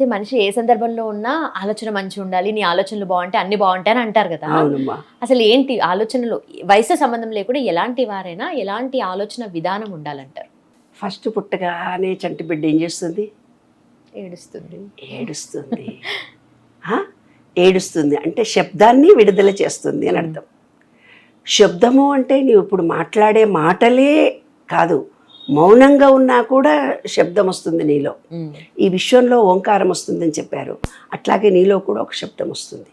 అయితే మనిషి ఏ సందర్భంలో ఉన్నా ఆలోచన మంచిగా ఉండాలి నీ ఆలోచనలు బాగుంటే అన్ని బాగుంటాయి అని అంటారు కదా. అసలు ఏంటి ఆలోచనలు? వయసు సంబంధం లేకుండా ఎలాంటి వారైనా ఎలాంటి ఆలోచన విధానం ఉండాలంటారు? ఫస్ట్ పుట్టగానే చంటి బిడ్డ ఏం చేస్తుంది? ఏడుస్తుంది. ఏడుస్తుంది? ఏడుస్తుంది. అంటే శబ్దాన్ని విడుదల చేస్తుంది అని అర్థం. శబ్దము అంటే నీవు ఇప్పుడు మాట్లాడే మాటలే కాదు. మౌనంగా ఉన్నా కూడా శబ్దం వస్తుంది నీలో. ఈ విశ్వంలో ఓంకారం వస్తుందని చెప్పారు. అట్లాగే నీలో కూడా ఒక శబ్దం వస్తుంది.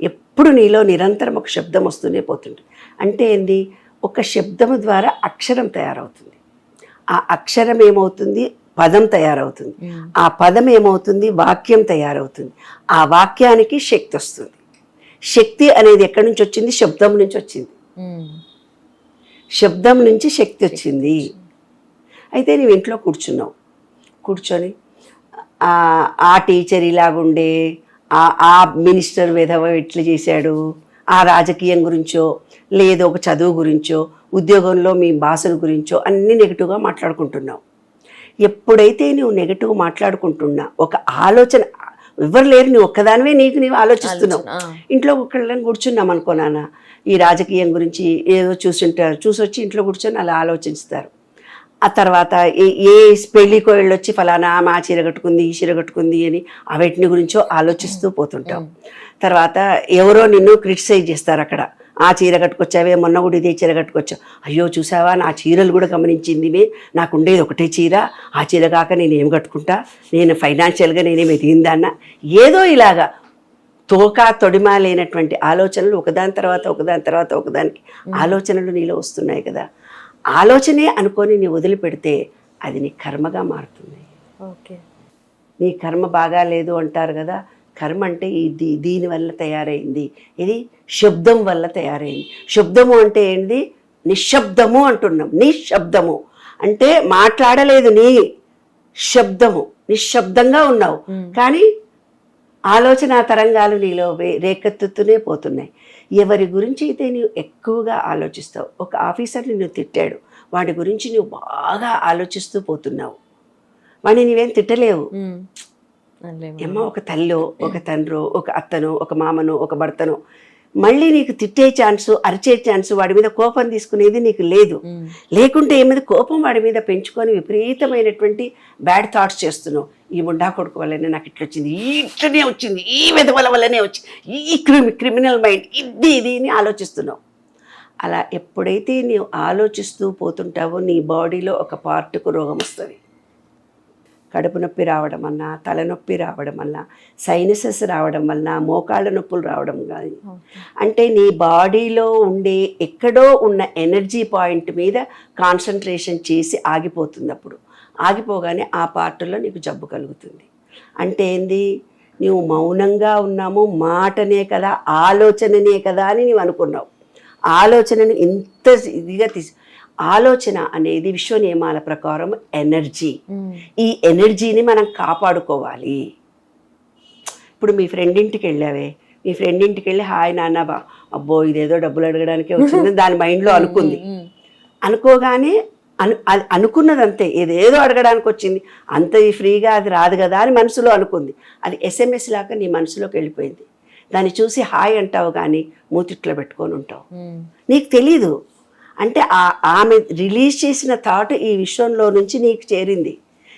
ఎప్పుడు నీలో నిరంతరం ఒక శబ్దం వస్తూనే పోతుంది. అంటే ఏంది? ఒక శబ్దము ద్వారా అక్షరం తయారవుతుంది. ఆ అక్షరం ఏమవుతుంది? పదం తయారవుతుంది. ఆ పదం ఏమవుతుంది? వాక్యం తయారవుతుంది. ఆ వాక్యానికి శక్తి వస్తుంది. శక్తి అనేది ఎక్కడి నుంచి వచ్చింది? శబ్దం నుంచి వచ్చింది. శబ్దం నుంచి శక్తి వచ్చింది. అయితే నువ్వు ఇంట్లో కూర్చున్నావు. కూర్చొని ఆ టీచర్ ఇలాగుండే ఆ ఆ మినిస్టర్ విధవ ఇట్లా చేశాడు? ఆ రాజకీయం గురించో లేదో ఒక చదువు గురించో ఉద్యోగంలో మీ బాసుల గురించో అన్నీ నెగిటివ్గా మాట్లాడుకుంటున్నావు. ఎప్పుడైతే నువ్వు నెగిటివ్ మాట్లాడుకుంటున్నా ఒక ఆలోచన ఎవరు లేరు నువ్వు ఒక్కదానివే నీకు నీవు ఆలోచిస్తున్నావు. ఇంట్లో ఒక్కళ్ళని కూర్చున్నాం అనుకో నాన్న ఈ రాజకీయం గురించి ఏదో చూసింటారు చూసొచ్చి ఇంట్లో కూర్చొని అలా ఆలోచిస్తారు. ఆ తర్వాత ఏ ఏ పెళ్ళికో వెళ్ళొచ్చి ఫలానా ఆమె ఆ చీర కట్టుకుంది ఈ చీర కట్టుకుంది అని ఆ వీటిని గురించో ఆలోచిస్తూ పోతుంటాం. తర్వాత ఎవరో నిన్ను క్రిటిసైజ్ చేస్తారు అక్కడ. ఆ చీర కట్టుకొచ్చావే మొన్న కూడా ఇదే చీర కట్టుకొచ్చావు. అయ్యో చూసావా? నా చీరలు కూడా గమనించింది నాకు ఉండేది ఒకటే చీర. ఆ చీర కాక నేను ఏం కట్టుకుంటా? నేను ఫైనాన్షియల్గా నేనేం ఎదిగిందాన్న ఏదో ఇలాగా తోక తొడిమ లేనటువంటి ఆలోచనలు ఒకదాని తర్వాత ఒకదాని తర్వాత ఒకదానికి ఆలోచనలు నీలో వస్తున్నాయి కదా. ఆలోచనే అనుకొని నీ వదిలిపెడితే అది నీ కర్మగా మారుతుంది. ఓకే. నీ కర్మ బాగా లేదు అంటారు కదా. కర్మ అంటే ఇది దీని వల్ల తయారైంది. ఇది శబ్దం వల్ల తయారైంది. శబ్దము అంటే ఏంటి నిశ్శబ్దము అంటున్నాం. నిశ్శబ్దము అంటే మాట్లాడలేదు నీ శబ్దము. నిశ్శబ్దంగా ఉన్నావు. కానీ ఆలోచన తరంగాలు నీలో రేకెత్తుతూనే పోతున్నాయి. ఎవరి గురించి అయితే నీవు ఎక్కువగా ఆలోచిస్తావు ఒక ఆఫీసర్ నిన్ను తిట్టాడు. వాడి గురించి నువ్వు బాగా ఆలోచిస్తూ పోతున్నావు. వాడిని నీవేం తిట్టలేవు. ఏమో ఒక తల్లో ఒక తండ్రో ఒక అత్తనో ఒక మామనో ఒక భర్తనో. మళ్ళీ నీకు తిట్టే ఛాన్సు అరిచే ఛాన్సు వాడి మీద కోపం తీసుకునేది నీకు లేదు. లేకుంటే ఏమైంది కోపం వాడి మీద పెంచుకొని విపరీతమైనటువంటి బ్యాడ్ థాట్స్ చేస్తున్నావు. ఈ ముండా కొడుకు వల్లనే నాకు ఇట్లా వచ్చింది ఈ ఇట్లనే వచ్చింది ఈ విధవల వల్లనే వచ్చింది ఈ క్రిమి క్రిమినల్ మైండ్ ఇది ఇది అని ఆలోచిస్తున్నావు. అలా ఎప్పుడైతే నీవు ఆలోచిస్తూ పోతుంటావో నీ బాడీలో ఒక పార్ట్కు రోగం వస్తుంది. కడుపు నొప్పి రావడం అన్నా తలనొప్పి రావడం వల్ల సైనసెస్ రావడం వల్ల మోకాళ్ళ నొప్పులు రావడం కానీ. అంటే నీ బాడీలో ఉండే ఎక్కడో ఉన్న ఎనర్జీ పాయింట్ మీద కాన్సన్ట్రేషన్ చేసి ఆగిపోతుంది అప్పుడు ఆగిపోగానే ఆ పార్ట్లో నీకు జబ్బు కలుగుతుంది. అంటే ఏంది? నీవు మౌనంగా ఉన్నాము మాటనే కదా ఆలోచననే కదా అని నీవు అనుకున్నావు. ఆలోచనను ఇంత ఇదిగా తీసి ఆలోచన అనేది విశ్వ నియమాల ప్రకారం ఎనర్జీ. ఈ ఎనర్జీని మనం కాపాడుకోవాలి. ఇప్పుడు మీ ఫ్రెండ్ ఇంటికి వెళ్ళావే. మీ ఫ్రెండ్ ఇంటికి వెళ్ళి హాయ్ నాన్న బా అబ్బో ఇదేదో డబ్బులు అడగడానికే వచ్చింది దాని మైండ్లో అనుకుంది. అనుకోగానే అను అది అనుకున్నది అంతే ఏదేదో అడగడానికి వచ్చింది. అంత ఈ ఫ్రీగా అది రాదు కదా అని మనసులో అనుకుంది. అది ఎస్ఎంఎస్ లాగా నీ మనసులోకి వెళ్ళిపోయింది. దాన్ని చూసి హాయ్ అంటావు కానీ మూతిట్లో పెట్టుకొని ఉంటావు. నీకు తెలీదు. అంటే ఆ ఆమె రిలీజ్ చేసిన థాట్ ఈ విశ్వంలో నుంచి నీకు చేరింది.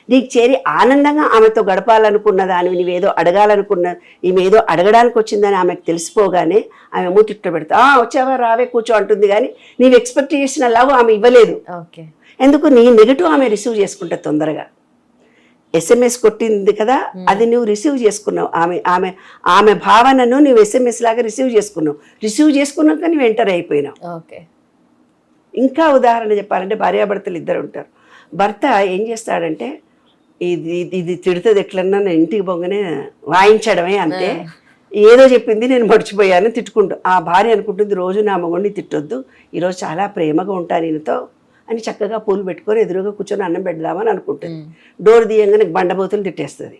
నీకు చేరి ఆనందంగా ఆమెతో గడపాలనుకున్న దాన్ని నీవేదో అడగాలనుకున్న ఈమె ఏదో అడగడానికి వచ్చిందని ఆమెకు తెలిసిపోగానే ఆమె మూతిట్లో పెడతా "ఆ, వచ్చావా? రావే కూర్చో అంటుంది కానీ నీవు ఎక్స్పెక్ట్ చేసిన లవ్ ఆమె ఇవ్వలేదు. ఓకే. ఎందుకు? నీ నెగిటివ్ ఆమె రిసీవ్ చేసుకుంటే తొందరగా. ఎస్ఎంఎస్ కొట్టింది కదా అది నువ్వు రిసీవ్ చేసుకున్నావు. ఆమె ఆమె ఆమె భావనను నువ్వు ఎస్ఎంఎస్ లాగా రిసీవ్ చేసుకున్నావు. రిసీవ్ చేసుకున్నాక నువ్వు ఎంటర్ అయిపోయినావు. ఓకే. ఇంకా ఉదాహరణ చెప్పాలంటే భార్యాభర్తలు ఇద్దరు ఉంటారు. భర్త ఏం చేస్తాడంటే ఇది ఇది- తిడుతుంది ఎట్లన్నా నేను ఇంటికి పోగానే వాయించడమే అంతే ఏదో చెప్పింది నేను మర్చిపోయాను తిట్టుకుంటూ. ఆ భార్య అనుకుంటుంది రోజు నా మగొండి తిట్టొద్దు ఈరోజు చాలా ప్రేమగా ఉంటాను ఈయనతో అని చక్కగా పూలు పెట్టుకొని ఎదురుగా కూర్చొని అన్నం పెడదామని అనుకుంటుంది. డోర్ తీయంగానే బండబోతులు తిట్టేస్తుంది.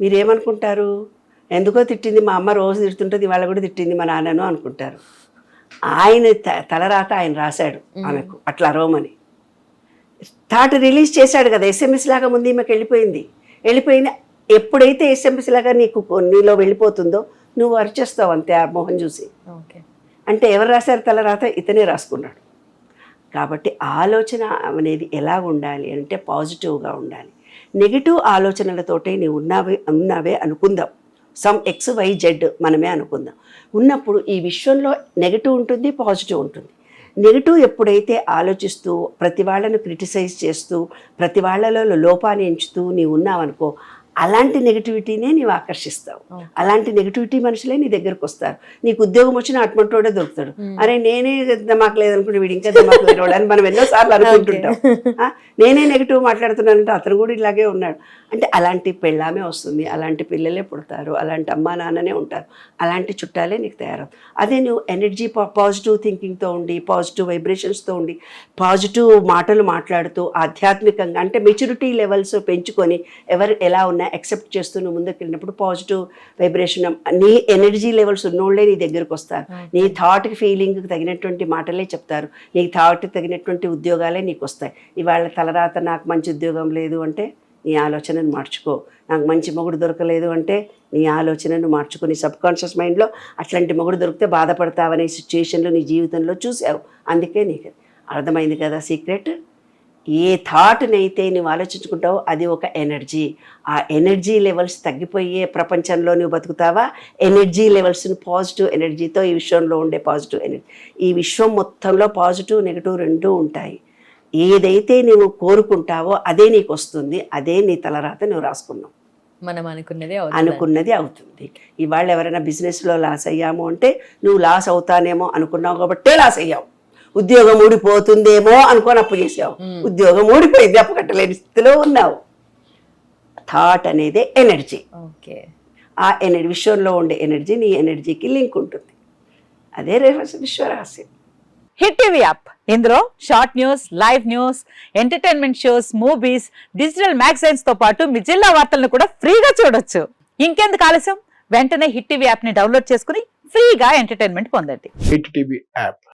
మీరేమనుకుంటారు? ఎందుకో తిట్టింది మా అమ్మ రోజు తిడుతుంటుంది ఇవాళ కూడా తిట్టింది మా నాన్నను అనుకుంటారు. ఆయన త- తలరాత ఆయన రాశాడు ఆమెకు అట్లా రోమని. థాట్ రిలీజ్ చేశాడు కదా ఎస్ఎంఎస్ లాగా ముందు ఈమెకి వెళ్ళిపోయింది. వెళ్ళిపోయింది ఎప్పుడైతే ఎస్ఎంఎస్ లాగా నీకు నీలో వెళ్ళిపోతుందో నువ్వు అరిచేస్తావు అంతే ఆ మొహం చూసి. ఓకే. అంటే ఎవరు రాశారు తల రాత ఇతనే రాసుకున్నాడు. కాబట్టి ఆలోచన అనేది ఎలా ఉండాలి అంటే పాజిటివ్గా ఉండాలి. నెగిటివ్ ఆలోచనలతోటే నీవు ఉన్నావే ఉన్నావే అనుకుందాం. సమ్ ఎక్స్ వై జెడ్ మనమే అనుకుందాం. ఉన్నప్పుడు ఈ విశ్వంలో నెగిటివ్ ఉంటుంది పాజిటివ్ ఉంటుంది. నెగిటివ్ ఎప్పుడైతే ఆలోచిస్తూ ప్రతి వాళ్ళను క్రిటిసైజ్ చేస్తూ ప్రతి వాళ్ళలో లోపాన్ని ఎంచుతూ నీవు ఉన్నావనుకో అలాంటి నెగిటివిటీనే నీవు ఆకర్షిస్తావు. అలాంటి నెగిటివిటీ మనుషులే నీ దగ్గరకు వస్తారు. నీకు ఉద్యోగం వచ్చిన అటువంటివాడే దొరుకుతాడు. అరే నేనే దమాకు లేదనుకుంటే వీడు ఇంకా దమాకు లేనివాడు అని మనం ఎన్నోసార్లు అనుకుంటుంటాం. నేనే నెగిటివ్ మాట్లాడుతున్నానంటే అతను కూడా ఇలాగే ఉన్నాడు. అంటే అలాంటి పెళ్ళామే వస్తుంది. అలాంటి పిల్లలే పుడతారు. అలాంటి అమ్మా నాన్ననే ఉంటారు. అలాంటి చుట్టాలే నీకు తయారవుతారు అదే నువ్వు ఎనర్జీ పాజిటివ్ థింకింగ్తో ఉండి పాజిటివ్ వైబ్రేషన్స్తో ఉండి పాజిటివ్ మాటలు మాట్లాడుతూ ఆధ్యాత్మికంగా అంటే మెచ్యూరిటీ లెవెల్స్ పెంచుకొని ఎవరు ఎలా ఉన్నా యాక్సెప్ట్ చేస్తూ నువ్వు ముందుకు వెళ్ళినప్పుడు పాజిటివ్ వైబ్రేషన్ నీ ఎనర్జీ లెవెల్స్ ఉన్నోళ్ళే నీ దగ్గరకు వస్తారు. నీ థాట్కి ఫీలింగ్కి తగినటువంటి మాటలే చెప్తారు. నీ థాట్కి తగినటువంటి ఉద్యోగాలే నీకు వస్తాయి. ఇవాళ తలరాత నాకు మంచి ఉద్యోగం లేదు అంటే నీ ఆలోచనను మార్చుకో. నాకు మంచి మొగుడు దొరకలేదు అంటే నీ ఆలోచనను మార్చుకో. నీ సబ్ కాన్షియస్ మైండ్లో అట్లాంటి మొగుడు దొరికితే బాధపడతావనే సిచ్యుయేషన్లో నీ జీవితంలో చూసావు. అందుకే నీకు అర్థమైంది కదా సీక్రెట్ ఏ థాట్నైతే నువ్వు ఆలోచించుకుంటావో అది ఒక ఎనర్జీ ఆ ఎనర్జీ లెవెల్స్ తగ్గిపోయే ప్రపంచంలో నువ్వు బతుకుతావా? ఎనర్జీ లెవెల్స్ని పాజిటివ్ ఎనర్జీతో ఈ విశ్వంలో ఉండే పాజిటివ్ ఎనర్జీ ఈ విశ్వం మొత్తంలో పాజిటివ్ నెగిటివ్ రెండూ ఉంటాయి. ఏదైతే నువ్వు కోరుకుంటావో అదే నీకు వస్తుంది. అదే నీ తలరాత నువ్వు రాసుకున్నావు. మనం అనుకున్నదే అనుకున్నది అవుతుంది. ఇవాళ ఎవరైనా బిజినెస్లో లాస్ అయ్యాము అంటే నువ్వు లాస్ అవుతానేమో అనుకున్నావు కాబట్టే లాస్ అయ్యావు. ఉద్యోగం ఊడిపోతుందేమో అనుకొని అప్పు చేసావు. ఉద్యోగం ఊడిపోయింది అప్పు కట్టలేని స్థితిలో ఉన్నావు. థాట్ అనేది ఎనర్జీ. ఓకే. ఆ ఎనర్జీ విశ్వంలో ఉండే ఎనర్జీ నీ ఎనర్జీకి లింక్ ఉంటుంది. అదే రహస్య విశ్వరహస్యం. Hit TV app. ఇందులో short news live news entertainment shows movies digital మ్యాగజైన్స్తో పాటు మీ జిల్లా వార్తలను కూడా ఫ్రీగా చూడొచ్చు. ఇంకెందుకు ఆలస్యం? వెంటనే హిట్ టీవీ యాప్ని డౌన్లోడ్ చేసుకుని ఫ్రీగా ఎంటర్టైన్మెంట్ పొందండి. Hit TV app.